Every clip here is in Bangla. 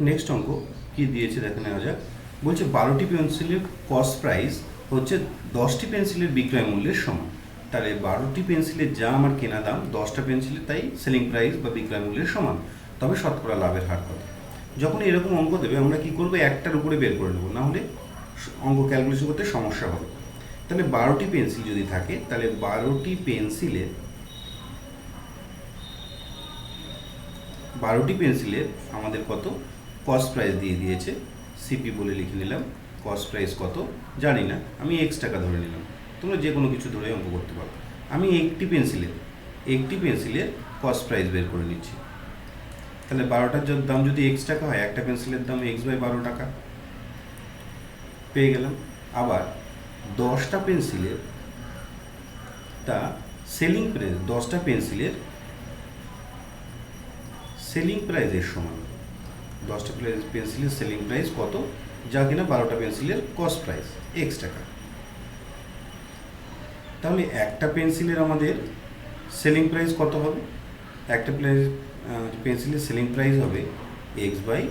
নেক্সট অঙ্ক কি দিয়েছে দেখে নেওয়া যাক। বলছে বারোটি পেন্সিলের কস্ট প্রাইস হচ্ছে দশটি পেন্সিলের বিক্রয় মূল্যের সমান। তাহলে বারোটি পেন্সিলের যা আমার কেনা দাম, দশটা পেন্সিলের তাই সেলিং প্রাইস বা বিক্রয় মূল্যের সমান। তবে শতকরা লাভের হার কত? যখন এরকম অঙ্ক দেবে, আমরা কি করব? একটার উপরে বের করে নেব। নাহলে অঙ্ক ক্যালকুলেশন করতে সমস্যা হবে। তাহলে বারোটি পেন্সিল যদি থাকে, তাহলে বারোটি পেন্সিলের বারোটি পেন্সিলের আমাদের কত? কস্ট প্রাইস দিয়ে দিয়েছে। সিপি বলে লিখে নিলাম কস্ট প্রাইস কত? জানি না, আমি এক্স টাকা ধরে নিলাম। তোমরা যে কোনো কিছু ধরে অঙ্ক করতে পারো। আমি একটি পেন্সিলের একটি পেন্সিলের কস্ট প্রাইস বের করে নিচ্ছি। তাহলে বারোটার দাম যদি এক্স টাকা হয়, একটা পেন্সিলের দাম এক্স বাই বারো টাকা। পেয়ে গেলাম। আবার দশটা পেন্সিলের তা সেলিং প্রাইস দশটা পেন্সিলের সেলিং প্রাইসের সমান। দশটা পেন্সিলের সেলিং প্রাইস কত? যা কিনা বারোটা পেন্সিলের কস্ট প্রাইস এক্স টাকা। তাহলে একটা পেন্সিলের আমাদের সেলিং প্রাইস কত হবে? একটা পেন্সিলের সেলিং প্রাইস হবে এক্স বাই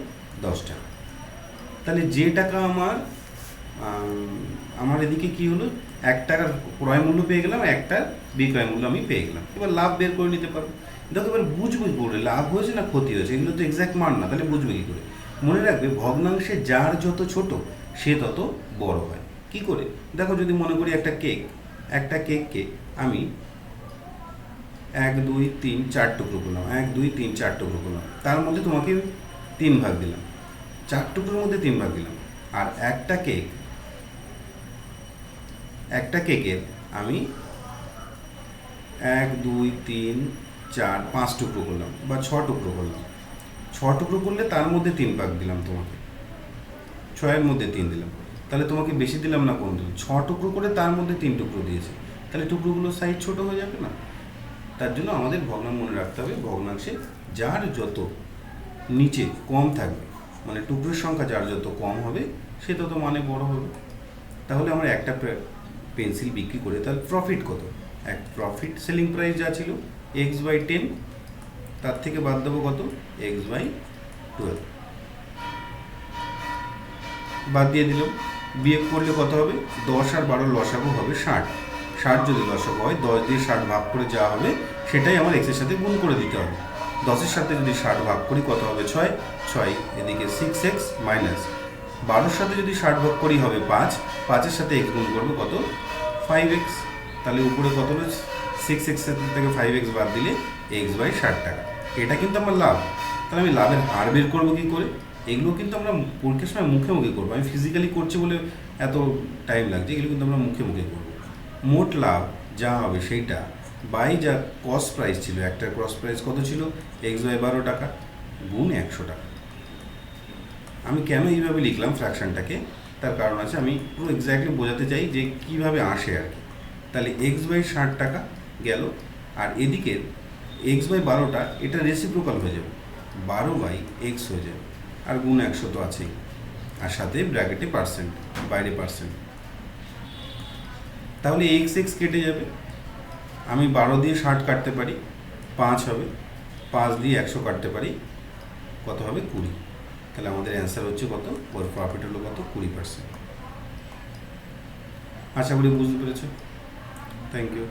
দশ টাকা। তাহলে যে টাকা আমার আম, আমার এদিকে কি হলো? এক টাকার ক্রয় মূল্য পেয়ে গেলাম একটার বিক্রয় মূল্য আমি পেয়ে গেলাম। এবার লাভ বের করে নিতে পারব। দেখো, এবার বুঝব কি করে লাভ হয়েছে না ক্ষতি হয়েছে? এগুলো তো এক্স্যাক্ট মান না, তাহলে বুঝবে কি করে? মনে রাখবে, ভগ্নাংশে যার যত ছোট, সে তত বড় হয়। কি করে? দেখো, যদি মনে করি একটা কেক একটা কেককে আমি এক, দুই, তিন, চার টুকরো করলাম, এক, দুই, তিন, চার টুকরো করলাম। তার মধ্যে তোমাকে তিন ভাগ দিলাম। চার টুকরোর মধ্যে তিন ভাগ দিলাম। আর একটা কেক একটা কেকের আমি এক, দুই, তিন, চার, পাঁচ টুকরো করলাম বা ছ টুকরো করলাম। ছ টুকরো করলে তার মধ্যে তিন পাক দিলাম তোমাকে। ছয়ের মধ্যে তিন দিলাম। তাহলে তোমাকে বেশি দিলাম না কোন ছ টুকরো করে তার মধ্যে তিন টুকরো দিয়েছে। তাহলে টুকরোগুলোর সাইজ ছোট হয়ে যাবে না? তার জন্য আমাদের ভগ্নাংশ মনে রাখতে হবে, ভগ্নাংশে যার যত নিচে কম থাকবে মানে টুকরোর সংখ্যা যার যত কম হবে, সে তত মানে বড় হবে। তাহলে আমরা একটা পেন্সিল বিক্রি করে তার প্রফিট কত? এক প্রফিট সেলিং প্রাইস যা ছিল এক্স বাই টেন তার থেকে বাদ দেবো কত? এক্স বাই টুয়েলভ বাদ দিয়ে দিলাম। বিয়োগ করলে কত হবে? দশ আর বারো লসাগু হবে ষাট। ষাট যদি লসাগু হয়, দশ দিয়ে ষাট ভাগ করে যা হবে, সেটাই আমার এক্সের সাথে গুণ করে দিতে হবে। দশের সাথে যদি ষাট ভাগ করি, কত হবে? ছয়। ছয় এদিকে সিক্স এক্স মাইনাস বারোর সাথে যদি ষাট ভাগ করি হবে পাঁচ, পাঁচের সাথে এক্স গুণ করব কত? ফাইভ এক্স তাহলে উপরে কত হলো? সিক্স এক্স থেকে ফাইভ এক্স বাদ দিলে এক্স বাই ষাট টাকা। এটা কিন্তু আমার লাভ। তাহলে আমি লাভের হার বের করব কী করে? এগুলো কিন্তু আমরা পরীক্ষার সময় মুখে মুখে করব। আমি ফিজিক্যালি করছি বলে এত টাইম লাগছে, এগুলো কিন্তু আমরা মুখে মুখে করব। মোট লাভ যা হবে সেইটা বাই যা কস্ট প্রাইস ছিল, একটা ক্রস প্রাইস কত ছিল? এক্স বাই বারো টাকা, গুণ একশো টাকা। আমি কেন এইভাবে লিখলাম ফ্র্যাকশনটাকে তার কারণ আছে, আমি পুরো এক্স্যাক্টলি বোঝাতে চাই যে কীভাবে আসে আর কি। তাহলে এক্স বাই ষাট টাকা গেল, আর এদিকে এক্স বাই বারোটা, এটা রেসিপ্রোকাল হয়ে যাবে। বারো বাই এক্স হয়ে যাবে, আর গুণ একশো তো আছেই। আর সাথে ব্র্যাকেটে পার্সেন্ট বাইরে পার্সেন্ট তাহলে এক্স এক্স কেটে যাবে। আমি বারো দিয়ে ষাট কাটতে পারি, পাঁচ হবে। পাঁচ দিয়ে একশো কাটতে পারি, কত হবে কুড়ি? তাহলে আমাদের অ্যান্সার হচ্ছে কত? ওর প্রফিট হলো কত? কুড়ি পার্সেন্ট আশা করি বুঝতে পেরেছ। Thank you